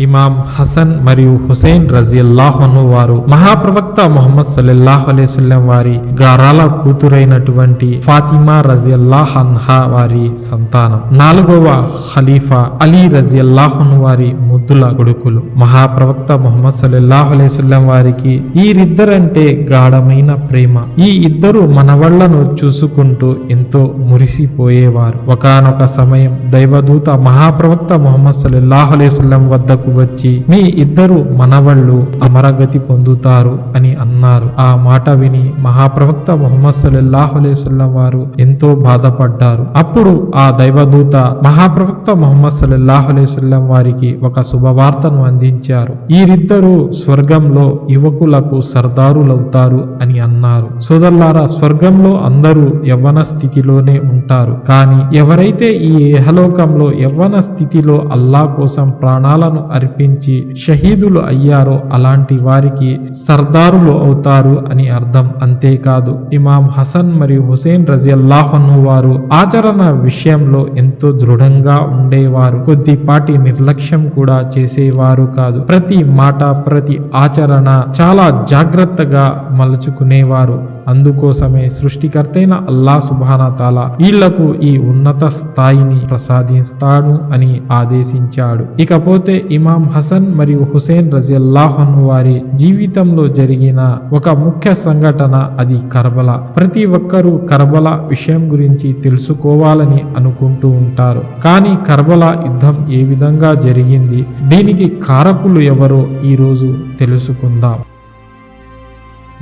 ఇమాం హసన్ మరియు హుసేన్ రజియల్లాహను వారు మహాప్రవక్త మొహమ్మద్ సల్లల్లాహు అలైస్లం వారి గారాల కూతురైనటువంటి ఫాతిమా రజియల్లాహ్ అన్హా వారి సంతానం. నాలుగవ ఖలీఫా అలీ రజియల్లాహను వారి ముద్దుల కొడుకులు. మహాప్రవక్త మొహమ్మద్ సల్లల్లాహు అలైస్లం వారికి వీరిద్దరంటే గాఢమైన ప్రేమ. ఈ ఇద్దరు మనవళ్ళను చూసుకుంటూ ఎంతో మురిసిపోయేవారు. ఒకానొక సమయం దైవదూత మహాప్రవక్త మొహమ్మద్ సల్లల్లాహు అలైస్లం వద్దకు వచ్చి మీ ఇద్దరు మనవళ్ళు అమరగతి పొందుతారు అని అన్నారు. ఆ మాట విని మహాప్రవక్త మొహమ్మద్ సల్లల్లాహు వారు ఎంతో బాధపడ్డారు. అప్పుడు ఆ దైవదూత మహాప్రవక్త మొహమ్మద్ సల్లాహులేసుల్లం వారికి ఒక శుభవార్తను అందించారు. వీరిద్దరూ స్వర్గంలో యువకులకు సర్దారులవుతారు అని అన్నారు. సోదల్లారా స్వర్గంలో అందరూ యవ్వన స్థితిలోనే ఉంటారు. కానీ ఎవరైతే ఈ ఏహలోకంలో యవ్వన స్థితిలో అల్లా కోసం ప్రాణాలను అర్పించి షహీదులు అయ్యారో అలాంటి వారికి సర్దారులు అవుతారు అని అర్థం. అంతేకాదు ఇమాం హసన్ మరియు హుసేన్ రజియల్లాహను వారు ఆచరణ విషయంలో ఎంతో దృఢంగా ఉండేవారు. కొద్దిపాటి నిర్లక్ష్యం కూడా చేసేవారు కాదు. ప్రతి మాట ప్రతి ఆచరణ చాలా జాగ్రత్తగా మలుచుకునేవారు. అందుకోసమే సృష్టికర్తైన అల్లా సుబానా తాలా వీళ్ళకు ఈ ఉన్నత స్థాయిని ప్రసాదిస్తాడు అని ఆదేశించాడు. ఇకపోతే ఇమాం హసన్ మరియు హుసేన్ రజియల్లాహను వారి జీవితంలో జరిగిన ఒక ముఖ్య సంఘటన అది కర్బల. ప్రతి ఒక్కరూ కర్బల విషయం గురించి తెలుసుకోవాలని అనుకుంటూ ఉంటారు. కానీ కర్బల యుద్ధం ఏ విధంగా జరిగింది? దీనికి కారకులు ఎవరో ఈ రోజు తెలుసుకుందాం.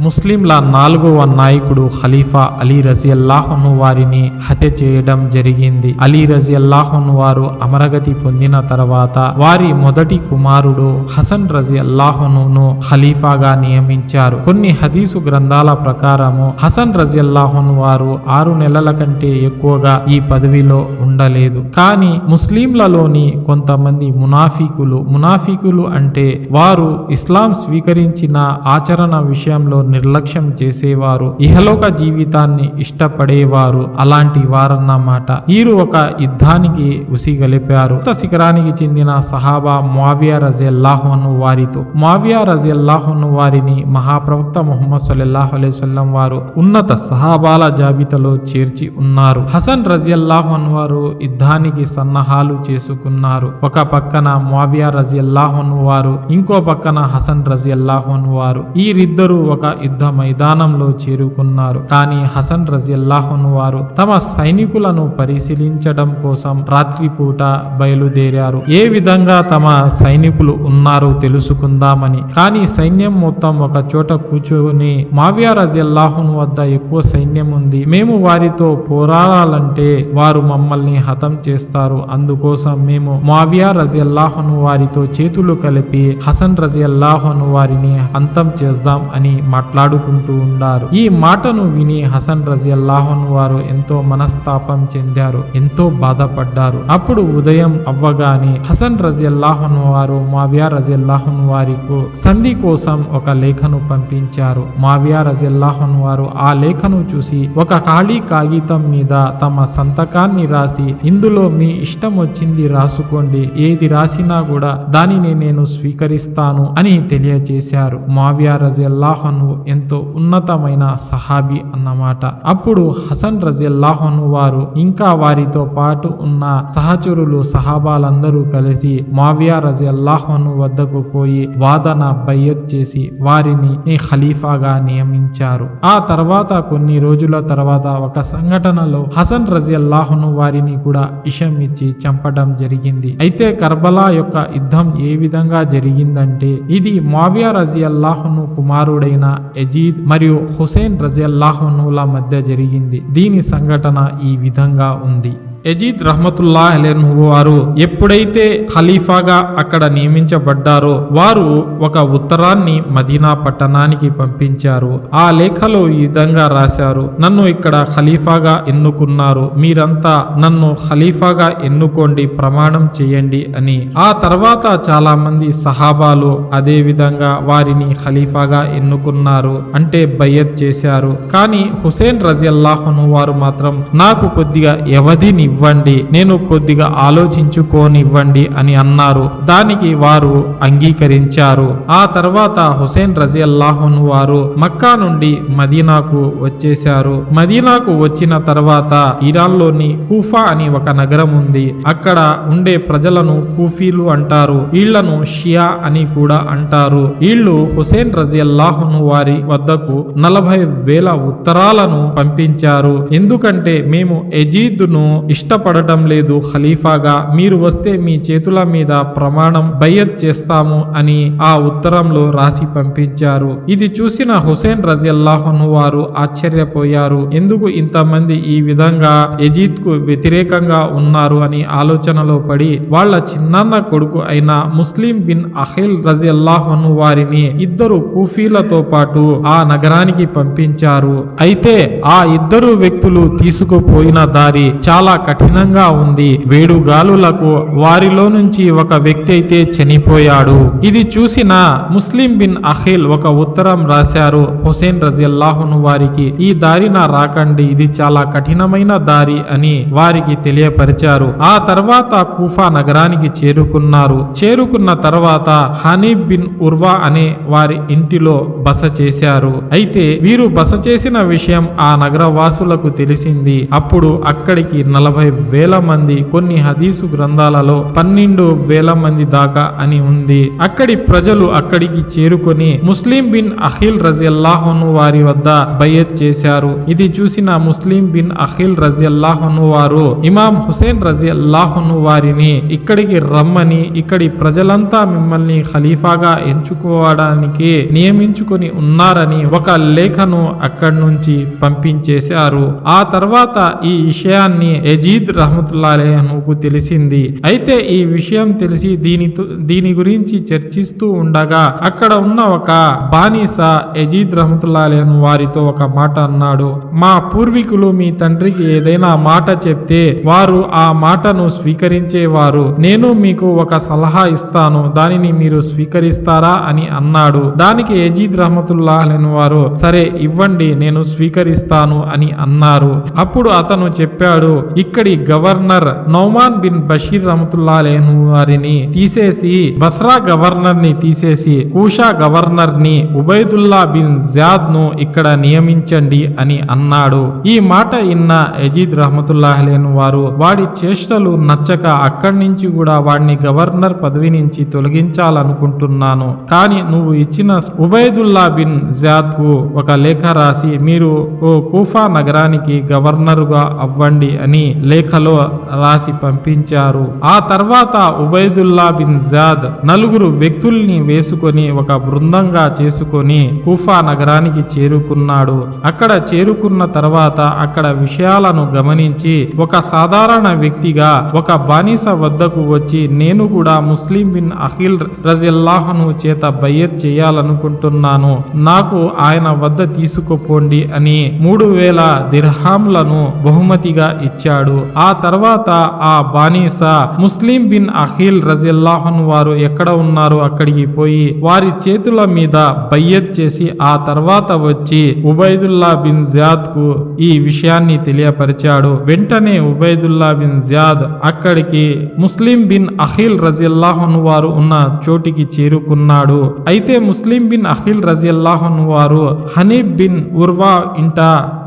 ముస్లింల నాలుగవ నాయకుడు ఖలీఫా అలీ రజియల్లాహను వారిని హత్య చేయడం జరిగింది. అలీ రజియల్లాహను వారు అమరగతి పొందిన తర్వాత వారి మొదటి కుమారుడు హసన్ రజియల్లాహను ఖలీఫాగా నియమించారు. కొన్ని హదీసు గ్రంథాల ప్రకారము హసన్ రజియల్లాహను వారు ఆరు నెలల కంటే ఎక్కువగా ఈ పదవిలో ఉండలేదు. కానీ ముస్లింలలోని కొంతమంది మునాఫికులు మునాఫికులు అంటే వారు ఇస్లాం స్వీకరించిన ఆచరణ విషయంలో నిర్లక్ష్యం చేసేవారు ఇహలోక జీవితాన్ని ఇష్టపడేవారు అలాంటి వారన్నమాట. వీరు ఒక యుద్ధానికి ఉసిగలిపారు. శిఖరానికి చెందిన సహాబా మావియా రజల్లాహోను వారితో. మావియా రజల్లాహోను వారిని మహాప్రవక్త ముహమ్మద్ సల్లాహు అలైవల్లం వారు ఉన్నత సహాబాల జాబితాలో చేర్చి ఉన్నారు. హసన్ రజల్లాహోన్ వారు యుద్ధానికి సన్నాహాలు చేసుకున్నారు. ఒక పక్కన మావియా రజల్లాహోన్ వారు ఇంకో పక్కన హసన్ రజల్లాహోన్ వారు. వీరిద్దరూ ఒక యుద్ధ మైదానంలో చేరుకున్నారు. కానీ హసన్ రజియల్లాహున్ వారు తమ సైనికులను పరిశీలించడం కోసం రాత్రిపూట బయలుదేరారు. ఏ విధంగా తమ సైనికులు ఉన్నారో తెలుసుకుందామని. కానీ సైన్యం మొత్తం ఒక చోట కూర్చొని మావియా రజియల్లాహున్ వద్ద ఎక్కువ సైన్యం ఉంది. మేము వారితో పోరాడాలంటే వారు మమ్మల్ని హతం చేస్తారు. అందుకోసం మేము మావియా రజిల్లాహును వారితో చేతులు కలిపి హసన్ రజిల్లాహును వారిని అంతం చేద్దాం అని మాట్లాడుకుంటూ ఉన్నారు ఈ మాటను విని హసన్ రజియల్లాహన్ వారు ఎంతో మనస్తాపం చెందారు ఎంతో బాధపడ్డారు. అప్పుడు ఉదయం అవ్వగానే హసన్ రజియల్లాహన్ వారు మావియా రజియల్లాహన్ వారికు సంధి కోసం ఒక లేఖను పంపించారు. మావియా రజియల్లాహన్ వారు ఆ లేఖను చూసి ఒక ఖాళీ కాగితం మీద తమ సంతకాన్ని రాసి ఇందులో మీ ఇష్టం వచ్చింది రాసుకోండి ఏది రాసినా కూడా దానిని నేను స్వీకరిస్తాను అని తెలియజేశారు. మావియా రజియల్లాహను ఎంతో ఉన్నతమైన సహాబీ అన్నమాట. అప్పుడు హసన్ రజియల్లాహను వారు ఇంకా వారితో పాటు ఉన్న సహచరులు సహాబాలందరూ కలిసి మావియా రజియల్లాహను వద్దకు పోయి వాదన బయ్యత్ చేసి వారిని ఖలీఫాగా నియమించారు. ఆ తర్వాత కొన్ని రోజుల తర్వాత ఒక సంఘటనలో హసన్ రజియల్లాహను వారిని కూడా ఇషం ఇచ్చి చంపడం జరిగింది. అయితే కర్బలా యొక్క యుద్ధం ఏ విధంగా జరిగిందంటే ఇది మావియా రజియల్లాహును కుమారుడైన ఎజీద్ మరియు హుసేన్ రజియల్లాహనుల మధ్య జరిగింది. దీని సంఘటన ఈ విధంగా ఉంది. ఎజీద్ రహమతుల్లా అలెన్హు వారు ఎప్పుడైతే ఖలీఫాగా అక్కడ నియమించబడ్డారో వారు ఒక ఉత్తరాన్ని మదీనా పట్టణానికి పంపించారు. ఆ లేఖలో ఈ విధంగా రాశారు. నన్ను ఇక్కడ ఖలీఫాగా ఎన్నుకున్నారు. మీరంతా నన్ను ఖలీఫాగా ఎన్నుకోండి ప్రమాణం చేయండి అని. ఆ తర్వాత చాలా మంది సహాబాలు అదే విధంగా వారిని ఖలీఫాగా ఎన్నుకున్నారు అంటే బయ్యత్ చేశారు. కానీ హుసేన్ రజియల్లాహును వారు మాత్రం నాకు కొద్దిగా వ్యవధిని ఇవ్వండి. నేను కొద్దిగా ఆలోచించుకోనివ్వండి అని అన్నారు. దానికి వారు అంగీకరించారు. ఆ తర్వాత హుసేన్ రజియల్లాహున్ వారు మక్కా నుండి మదీనాకు వచ్చేశారు. మదీనాకు వచ్చిన తర్వాత ఇరాన్లోని కూఫా అని ఒక నగరం ఉంది. అక్కడ ఉండే ప్రజలను కూఫీలు అంటారు. వీళ్ళను షియా అని కూడా అంటారు. వీళ్ళు హుసేన్ రజియల్లాహును వారి వద్దకు నలభై వేల ఉత్తరాలను పంపించారు. ఎందుకంటే మేము ఎజీద్ను ఇష్టపడటం లేదు ఖలీఫాగా. మీరు వస్తే మీ చేతుల మీద ప్రమాణం బయ్యత్ చేస్తాము అని ఆ ఉత్తరంలో రాసి పంపించారు. ఇది చూసిన హుసేన్ రజియల్లాహును వారు ఆశ్చర్యపోయారు. ఎందుకు ఇంతమంది ఈ విధంగా ఎజీద్కు వ్యతిరేకంగా ఉన్నారు అని ఆలోచనలో పడి వాళ్ళ చిన్నాన్న కొడుకు అయిన ముస్లిం బిన్ అఖిల్ రజియల్లాహును వారిని ఇద్దరు కూఫీలతో పాటు ఆ నగరానికి పంపించారు. అయితే ఆ ఇద్దరు వ్యక్తులు తీసుకుపోయిన దారి చాలా కఠినంగా ఉంది. వేడుగాలులకు వారిలో నుంచి ఒక వ్యక్తి అయితే చనిపోయాడు. ఇది చూసిన ముస్లిం బిన్ అఖిల్ ఒక ఉత్తరం రాశారు. హుసేన్ రజిల్లాహును వారికి ఈ దారిన రాకండి. ఇది చాలా కఠినమైన దారి అని వారికి తెలియపరిచారు. ఆ తర్వాత కూఫా నగరానికి చేరుకున్నారు. చేరుకున్న తర్వాత హనీబ్ బిన్ ఉర్వా అనే వారి ఇంటిలో బస చేశారు. అయితే వీరు బస చేసిన విషయం ఆ నగర వాసులకు తెలిసింది. అప్పుడు అక్కడికి నలభై వేల మంది కొన్ని హదీసు గ్రంథాలలో పన్నెండు వేల మంది దాకా అని ఉంది. అక్కడి ప్రజలు అక్కడికి చేరుకొని ముస్లిం బిన్ అఖిల్ రజియల్లాహను వారి వద్ద బయ్యత్ చేశారు. ఇది చూసిన ముస్లిం బిన్ అఖిల్ రజియల్లాహను వారు ఇమాం హుసేన్ రజియల్లాహను వారిని ఇక్కడికి రమ్మని ఇక్కడి ప్రజలంతా మిమ్మల్ని ఖలీఫాగా ఎంచుకోవడానికి నియమించుకొని ఉన్నారని ఒక లేఖను అక్కడి నుంచి పంపించేశారు. ఆ తర్వాత ఈ విషయాన్ని యజీద్ రహమతుల్లాహకు తెలిసింది. అయితే ఈ విషయం తెలిసి దీనితో దీని గురించి చర్చిస్తూ ఉండగా అక్కడ ఉన్న ఒక బానిస యజీద్ రహమతుల్లాహను వారితో ఒక మాట అన్నాడు. మా పూర్వీకులు మీ తండ్రికి ఏదైనా మాట చెప్తే వారు ఆ మాటను స్వీకరించేవారు. నేను మీకు ఒక సలహా ఇస్తాను. దానిని మీరు స్వీకరిస్తారా అని అన్నాడు. దానికి యజీద్ రహమతుల్లాహను వారు సరే ఇవ్వండి నేను స్వీకరిస్తాను అని అన్నారు. అప్పుడు అతను చెప్పాడు ఇక్కడ గవర్నర్ నౌమాన్ బిన్ బషీర్ రహమతుల్లాహను వారిని తీసేసి బస్రా గవర్నర్ని తీసేసి కూషా గవర్నర్ని ఉబైదుల్లా బిన్ జాద్ను ఇక్కడ నియమించండి అని అన్నాడు. ఈ మాట ఇన్న యజీద్ రహమతుల్లాహలేను వారు వాడి చేష్టలు నచ్చక అక్కడి నుంచి కూడా వాడిని గవర్నర్ పదవి నుంచి తొలగించాలనుకుంటున్నాను. కానీ నువ్వు ఇచ్చిన ఉబైదుల్లా బిన్ జాద్కు ఒక లేఖ రాసి మీరు ఓ కూఫా నగరానికి గవర్నర్గా అవ్వండి అని లేఖలో రాసి పంపించారు. ఆ తర్వాత ఉబైదుల్లా బిన్ జాద్ నలుగురు వ్యక్తుల్ని వేసుకొని ఒక బృందంగా చేసుకొని కుఫా నగరానికి చేరుకున్నాడు. అక్కడ చేరుకున్న తర్వాత అక్కడ విషయాలను గమనించి ఒక సాధారణ వ్యక్తిగా ఒక బానిస వద్దకు వచ్చి నేను కూడా ముస్లిం బిన్ అఖిల్ రజిల్లాహను చేత బయ్యత్ చేయాలనుకుంటున్నాను. నాకు ఆయన వద్ద తీసుకుపోండి అని మూడు వేల దిర్హాంలను బహుమతిగా ఇచ్చాడు. ఆ తర్వాత ఆ బానిస ముస్లిం బిన్ అఖిల్ రజిల్లాహన్ వారు ఎక్కడ ఉన్నారో అక్కడికి పోయి వారి చేతుల మీద బయ్యత్ చేసి ఆ తర్వాత వచ్చి ఉబైదుల్లా బిన్ జాద్కు ఈ విషయాన్ని తెలియపరిచాడు. వెంటనే ఉబైదుల్లా బిన్ జాద్ అక్కడికి ముస్లిం బిన్ అఖిల్ రజిల్లాహన్ వారు ఉన్న చోటికి చేరుకున్నాడు. అయితే ముస్లిం బిన్ అఖిల్ రజిల్లాహన్ వారు హనీబ్ బిన్ ఉర్వా ఇంట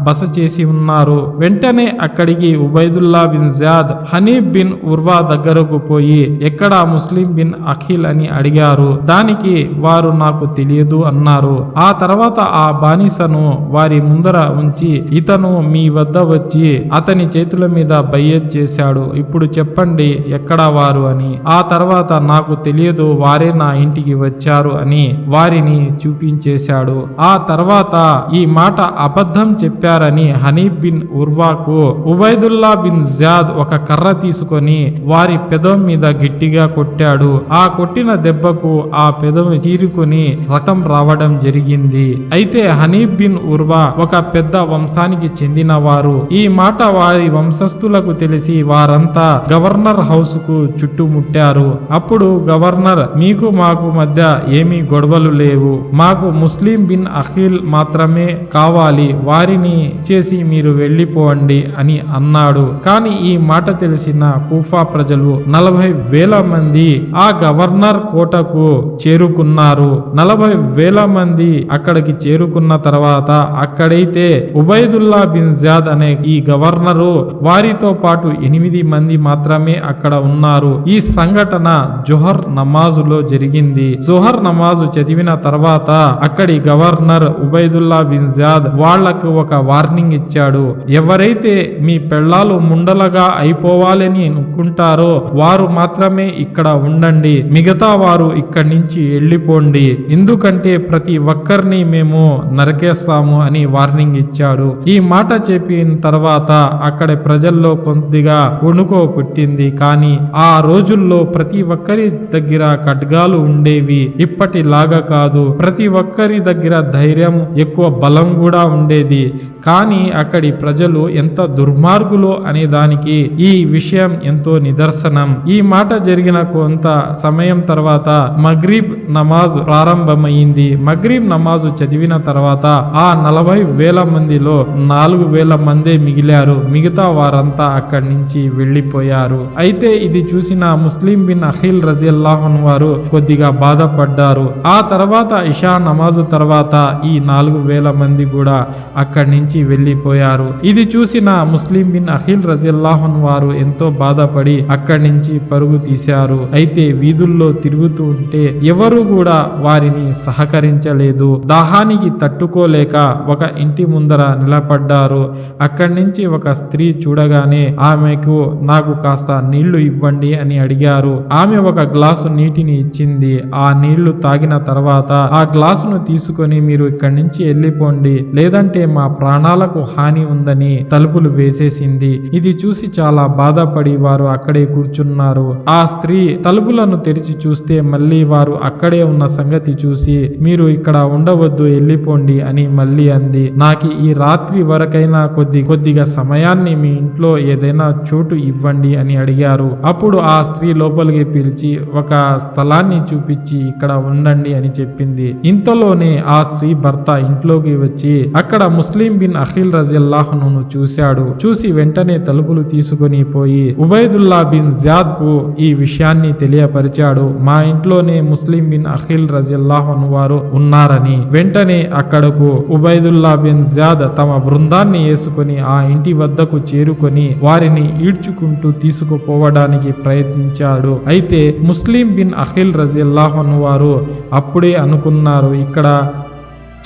బస చేసి ఉన్నారు. వెంటనే అక్కడికి Ubaidullah bin Ziyad Hanib bin Urwa దగ్గరకు పోయి ఎక్కడ ముస్లిం బిన్ అఖిల్ అని అడిగారు. దానికి వారు నాకు తెలియదు అన్నారు. ఆ తర్వాత ఆ బానిసను వారి ముందర ఉంచి ఇతను మీ వద్ద వచ్చి అతని చేతుల మీద బయ్యత్ చేశాడు. ఇప్పుడు చెప్పండి ఎక్కడ వారు అని. ఆ తర్వాత నాకు తెలియదు వారే నా ఇంటికి వచ్చారు అని వారిని చూపించేశాడు. ఆ తర్వాత ఈ మాట అబద్ధం చెప్పారని హనీబ్ బిన్ ఉర్వాకు ఉబైదుల్లా బిన్ జాద్ ఒక కర్ర తీసుకొని వారి పెదం మీద గట్టిగా కొట్టాడు. ఆ కొట్టిన దెబ్బకు ఆ పెదవి తీరుకుని రక్తం రావడం జరిగింది. అయితే హనీబ్ బిన్ ఉర్వా ఒక పెద్ద వంశానికి చెందిన వారు ఈ మాట వారి వంశస్థులకు తెలిసి వారంతా గవర్నర్ హౌస్కు చుట్టుముట్టారు. అప్పుడు గవర్నర్ మీకు మాకు మధ్య ఏమీ గొడవలు లేవు. మాకు ముస్లిం బిన్ అఖిల్ మాత్రమే కావాలి. వారిని చేసి మీరు వెళ్ళిపోండి అని అన్నాడు. కానీ ఈ మాట తెలిసిన కూఫా ప్రజలు నలభై వేల మంది ఆ గవర్నర్ కోటకు చేరుకున్నారు. నలభై వేల మంది అక్కడికి చేరుకున్న తర్వాత అక్కడైతే ఉబైదుల్లా బిన్ జాద్ అనే ఈ గవర్నరు వారితో పాటు ఎనిమిది మంది మాత్రమే అక్కడ ఉన్నారు. ఈ సంఘటన జోహర్ నమాజులో జరిగింది. జోహర్ నమాజు చదివిన తర్వాత అక్కడి గవర్నర్ ఉబైదుల్లా బిన్ జాద్ వాళ్ళకు ఒక వార్నింగ్ ఇచ్చాడు. ఎవరైతే మీ పెళ్ళాలు ముండలగా అయిపోవాలని అనుకుంటారో వారు మాత్రమే ఇక్కడ ఉండండి. మిగతా వారు ఇక్కడి నుంచి వెళ్ళిపోండి. ఎందుకంటే ప్రతి ఒక్కరిని మేము నరికేస్తాము అని వార్నింగ్ ఇచ్చాడు. ఈ మాట చెప్పిన తర్వాత అక్కడ ప్రజల్లో కొద్దిగా వణుకో పుట్టింది. కానీ ఆ రోజుల్లో ప్రతి ఒక్కరి దగ్గర ఖడ్గాలు ఉండేవి ఇప్పటిలాగా కాదు. ప్రతి ఒక్కరి దగ్గర ధైర్యం ఎక్కువ బలం కూడా ఉండేది. కానీ అక్కడి ప్రజలు ఎంత దుర్మార్గులో అనే దానికి ఈ విషయం ఎంతో నిదర్శనం. ఈ మాట జరిగిన కొంత సమయం తర్వాత మగ్రీబ్ నమాజ్ ప్రారంభమైంది. మగ్రీబ్ నమాజు చదివిన తర్వాత ఆ నలభై వేల మందిలో నాలుగు వేల మందే మిగిలారు. మిగతా వారంతా అక్కడి నుంచి వెళ్ళిపోయారు అయితే ఇది చూసిన ముస్లిం బిన్ అఖిల్ రజిల్లాహన్ వారు కొద్దిగా బాధపడ్డారు. ఆ తర్వాత ఇషా నమాజు తర్వాత ఈ నాలుగు వేల మంది కూడా అక్కడి నుంచి వెళ్ళిపోయారు ఇది చూసిన ముస్లిం బిన్ అఖిల్ రజిల్లాహన్ వారు ఎంతో బాధపడి అక్కడి నుంచి పరుగు తీశారు. అయితే వీధుల్లో తిరుగుతూ ఉంటే ఎవరు కూడా వారిని సహకరించలేదు. దాహానికి తట్టుకోలేక ఒక ఇంటి ముందర నిలబడ్డారు. అక్కడి నుంచి ఒక స్త్రీ చూడగానే ఆమెకు నాకు కాస్త నీళ్ళు ఇవ్వండి అని అడిగారు. ఆమె ఒక గ్లాసు నీటిని ఇచ్చింది. ఆ నీళ్ళు తాగిన తర్వాత ఆ గ్లాసును తీసుకొని మీరు ఇక్కడి నుంచి వెళ్ళిపోండి. లేదంటే మా ప్రాణాలకు హాని ఉందని తలుపులు వేసేసింది. ఇది చూసి చాలా బాధపడి వారు అక్కడే కూర్చున్నారు. ఆ స్త్రీ తలుపులను తెరిచి చూస్తే మళ్ళీ వారు అక్కడే ఉన్న సంగతి చూసి మీరు ఇక్కడ ఉండవద్దు వెళ్ళిపోండి అని మళ్ళీ అంది. నాకు ఈ రాత్రి వరకైనా కొద్ది కొద్దిగా సమయాన్ని మీ ఇంట్లో ఏదైనా చోటు ఇవ్వండి అని అడిగారు. అప్పుడు ఆ స్త్రీ లోపలికి పిలిచి ఒక స్థలాన్ని చూపించి ఇక్కడ ఉండండి అని చెప్పింది. ఇంతలోనే ఆ స్త్రీ భర్త ఇంట్లోకి వచ్చి అక్కడ ముస్లిం బిన్ అఖిల్ రజిల్లాహ్ను చూశాడు. చూసి వెంటనే తలుపులు తీసుకొని పోయి ఉబైదుల్లా బిన్ జాద్కు ఈ విషయాన్ని తెలియపరిచాడు. మా ఇంట్లోనే ముస్లిం బిన్ అఖిల్ రజిల్లాహన్ వారు ఉన్నారని. వెంటనే అక్కడకు ఉబైదుల్లా బిన్ జాద్ తమ బృందాన్ని వేసుకొని ఆ ఇంటి వద్దకు చేరుకొని వారిని ఈడ్చుకుంటూ తీసుకుపోవడానికి ప్రయత్నించాడు. అయితే ముస్లిం బిన్ అఖిల్ రజిల్లాహన్ వారు అప్పుడే అనుకున్నారు ఇక్కడ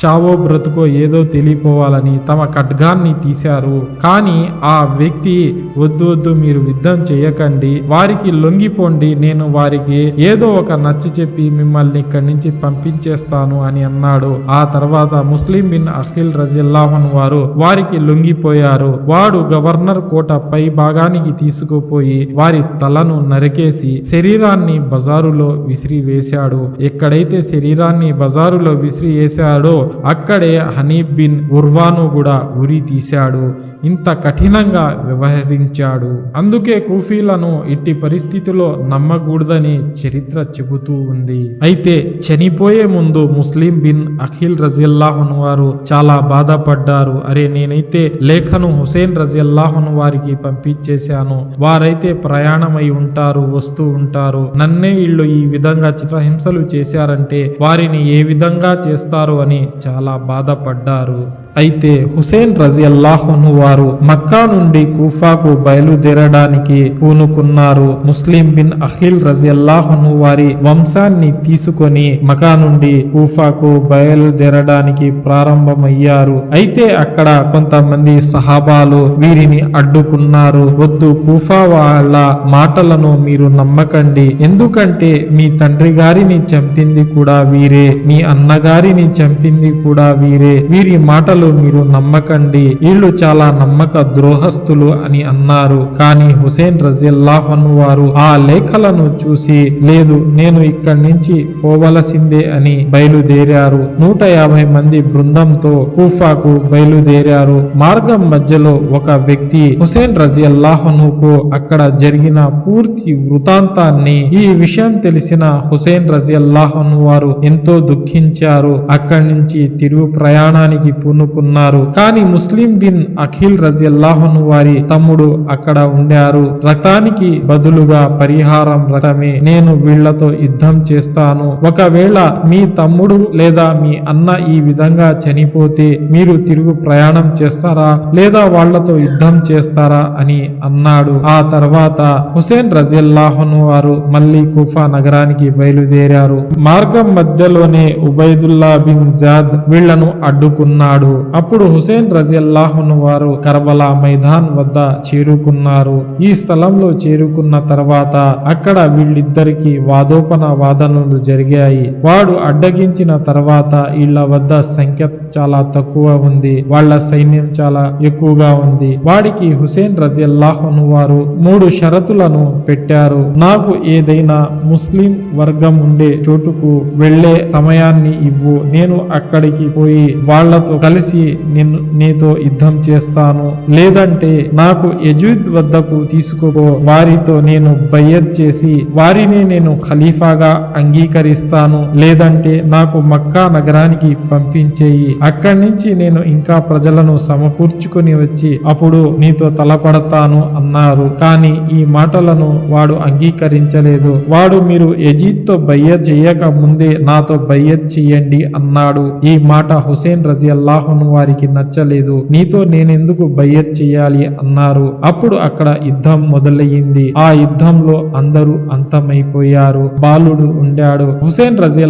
చావో బ్రతుకో ఏదో తెలియపోవాలని తమ ఖడ్గాన్ని తీశారు. కానీ ఆ వ్యక్తి వద్దు వద్దు మీరు యుద్ధం చేయకండి. వారికి లొంగిపోండి. నేను వారికి ఏదో ఒక నచ్చ చెప్పి మిమ్మల్ని ఇక్కడి నుంచి పంపించేస్తాను అని అన్నాడు. ఆ తర్వాత ముస్లిం బిన్ అఖిల్ రజిల్లాహన్ వారు వారికి లొంగిపోయారు. వాడు గవర్నర్ కోట పై భాగానికి తీసుకుపోయి వారి తలను నరికేసి శరీరాన్ని బజారులో విసిరి వేశాడు ఎక్కడైతే శరీరాన్ని బజారులో విసిరి వేశాడో అక్కడే హనీబ్ బిన్ ఉర్వాను కూడా ఉరి తీశాడు. ఇంత కఠినంగా వ్యవహరించాడు. అందుకే కూఫీలను ఇట్టి పరిస్థితిలో నమ్మకూడదని చరిత్ర చెబుతూ ఉంది. అయితే చనిపోయే ముందు ముస్లిం బిన్ అఖిల్ రజిల్లాహన్ వారు చాలా బాధపడ్డారు. అరే నేనైతే లేఖను హుసేన్ రజిల్లాహన్ వారికి పంపించేశాను. వారైతే ప్రయాణమై ఉంటారు వస్తూ ఉంటారు. నన్నే ఇళ్ళు ఈ విధంగా చిత్రహింసలు చేశారంటే వారిని ఏ విధంగా చేస్తారు అని చాలా బాధపడ్డారు. అయితే హుసేన్ రజియల్లాహును వారు మక్కా నుండి కూఫాకు బయలుదేరడానికి పూనుకున్నారు. ముస్లిం బిన్ అఖిల్ రజియల్లాహును వారి వంశాన్ని తీసుకొని మకా నుండి కూఫాకు బయలుదేరడానికి ప్రారంభమయ్యారు. అయితే అక్కడ కొంతమంది సహాబాలు వీరిని అడ్డుకున్నారు. వద్దు కూఫా వాళ్ళ మాటలను మీరు నమ్మకండి. ఎందుకంటే మీ తండ్రి గారిని చంపింది కూడా వీరే మీ అన్నగారిని చంపింది కూడా వీరే. వీరి మాటలు మీరు నమ్మకండి. వీళ్ళు చాలా నమ్మక ద్రోహస్తులు అని అన్నారు. కానీ హుసేన్ రజిల్లాహన్ వారు ఆ లేఖలను చూసి లేదు నేను ఇక్కడి నుంచి పోవలసిందే అని బయలుదేరారు. నూట యాభై మంది బృందంతో కూఫాకు బయలుదేరారు. మార్గం మధ్యలో ఒక వ్యక్తి హుసేన్ రజియల్లాహనుకు అక్కడ జరిగిన పూర్తి వృతాంతాన్ని ఈ విషయం తెలిసిన హుసేన్ రజియల్లాహన్ వారు ఎంతో దుఃఖించారు. అక్కడి నుంచి తిరుగు ప్రయాణానికి పూనుకు కోరుకున్నారు. కానీ ముస్లిం బిన్ అఖిల్ రజియల్లాహును వారి తమ్ముడు అక్కడ ఉండారు. రక్తానికి బదులుగా పరిహారం రక్తమే నేను వీళ్ళతో యుద్ధం చేస్తాను. ఒకవేళ మీ తమ్ముడు లేదా మీ అన్న ఈ విధంగా చనిపోతే మీరు తిరుగు ప్రయాణం చేస్తారా? లేదా వాళ్ళతో యుద్ధం చేస్తారా? అని అన్నాడు. ఆ తర్వాత హుసేన్ రజియల్లాహును వారు మళ్ళీ కుఫా నగరానికి బయలుదేరారు. మార్గం మధ్యలోనే ఉబైదుల్లా బిన్ జాద్ వీళ్ళను అడ్డుకున్నాడు. అప్పుడు హుసేన్ రజియల్లాహును వారు కర్బలా మైదాన్ వద్ద చేరుకున్నారు. ఈ స్థలంలో చేరుకున్న తర్వాత అక్కడ వీళ్ళిద్దరికి వాదోపన వాదనలు జరిగాయి. వాడు అడ్డగించిన తర్వాత వీళ్ళ వద్ద సంఖ్య చాలా తక్కువ ఉంది. వాళ్ళ సైన్యం చాలా ఎక్కువగా ఉంది. వాడికి హుసేన్ రజియల్లాహును వారు మూడు షరతులను పెట్టారు. నాకు ఏదైనా ముస్లిం వర్గం ఉండే చోటుకు వెళ్ళే సమయాన్ని ఇవ్వు. నేను అక్కడికి పోయి వాళ్ళతో కలిసి నిన్ను నీతో యుద్ధం చేస్తాను. లేదంటే నాకు యజుద్ వద్దకు తీసుకుపో. వారితో నేను బయ్యత్ చేసి వారిని నేను ఖలీఫాగా అంగీకరిస్తాను. లేదంటే నాకు మక్కా నగరానికి పంపించేయి. అక్కడి నుంచి నేను ఇంకా ప్రజలను సమకూర్చుకుని వచ్చి అప్పుడు నీతో తలపడతాను అన్నారు. కానీ ఈ మాటలను వాడు అంగీకరించలేదు. వాడు మీరు యజీద్తో బయ్యత్ చేయక ముందే నాతో బయ్యత్ చెయ్యండి అన్నాడు. ఈ మాట హుసేన్ రజియల్లాహు అల్లాహును వారికి నచ్చలేదు. నీతో నేనెందుకు బయ్యత్ చెయ్యాలి అన్నారు. అప్పుడు అక్కడ యుద్ధం మొదలయ్యింది. ఆ యుద్ధంలో అందరూ అంతమైపోయారు. బాలుడు ఉండాడు. హుసేన్ రజి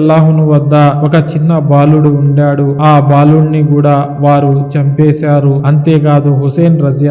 వద్ద ఒక చిన్న బాలుడు ఉండాడు. ఆ బాలుడిని కూడా వారు చంపేశారు. అంతేకాదు హుసేన్ రజి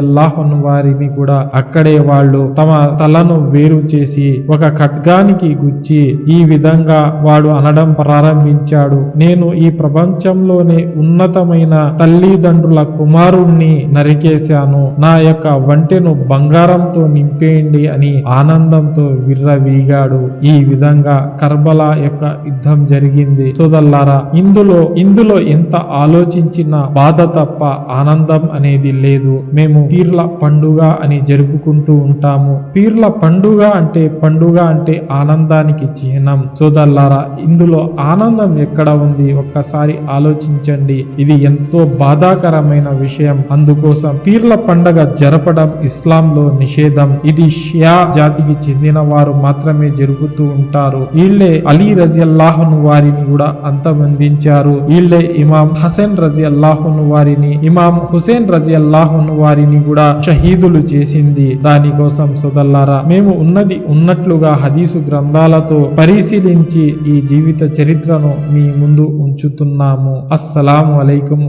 వారిని కూడా అక్కడే వాళ్ళు తమ తలను వేరు చేసి ఒక ఖడ్గానికి గుచ్చి ఈ విధంగా వాడు అనడం ప్రారంభించాడు. నేను ఈ ప్రపంచంలోనే ఉన్నతమైన తల్లిదండ్రుల కుమారుణ్ణి నరికేశాను. నా యొక్క వంటెను బంగారంతో నింపేయండి అని ఆనందంతో విర్రవీగాడు. ఈ విధంగా కర్బలా యొక్క యుద్ధం జరిగింది. సోదల్లారా ఇందులో ఇందులో ఎంత ఆలోచించిన బాధ తప్ప ఆనందం అనేది లేదు. మేము పీర్ల పండుగ అని జరుపుకుంటూ ఉంటాము. పీర్ల పండుగ అంటే పండుగ అంటే ఆనందానికి చిహ్నం. సోదల్లారా ఇందులో ఆనందం ఎక్కడ ఉంది? ఒక్కసారి ఆలోచించండి. ఇది ఎంత బాధాకరమైన విషయం. అందుకోసం పీర్ల పండగ జరపడం ఇస్లాంలో నిషేధం. ఇది షియా జాతికి చెందిన వారు మాత్రమే జరుగుతూ ఉంటారు. వీళ్ళే అలీ రజి అల్లాహును వారిని కూడా అంతమందించారు. వీళ్ళే ఇమాం హసన్ రజి అల్లాహును వారిని ఇమాం హుసేన్ రజి అల్లాహును వారిని కూడా షహీదులు చేసింది. దానికోసం సోదల్లారా మేము ఉన్నది ఉన్నట్లుగా హదీసు గ్రంథాలతో పరిశీలించి ఈ జీవిత చరిత్రను మీ ముందు ఉంచుతున్నాము. అస్సలం అలైకుం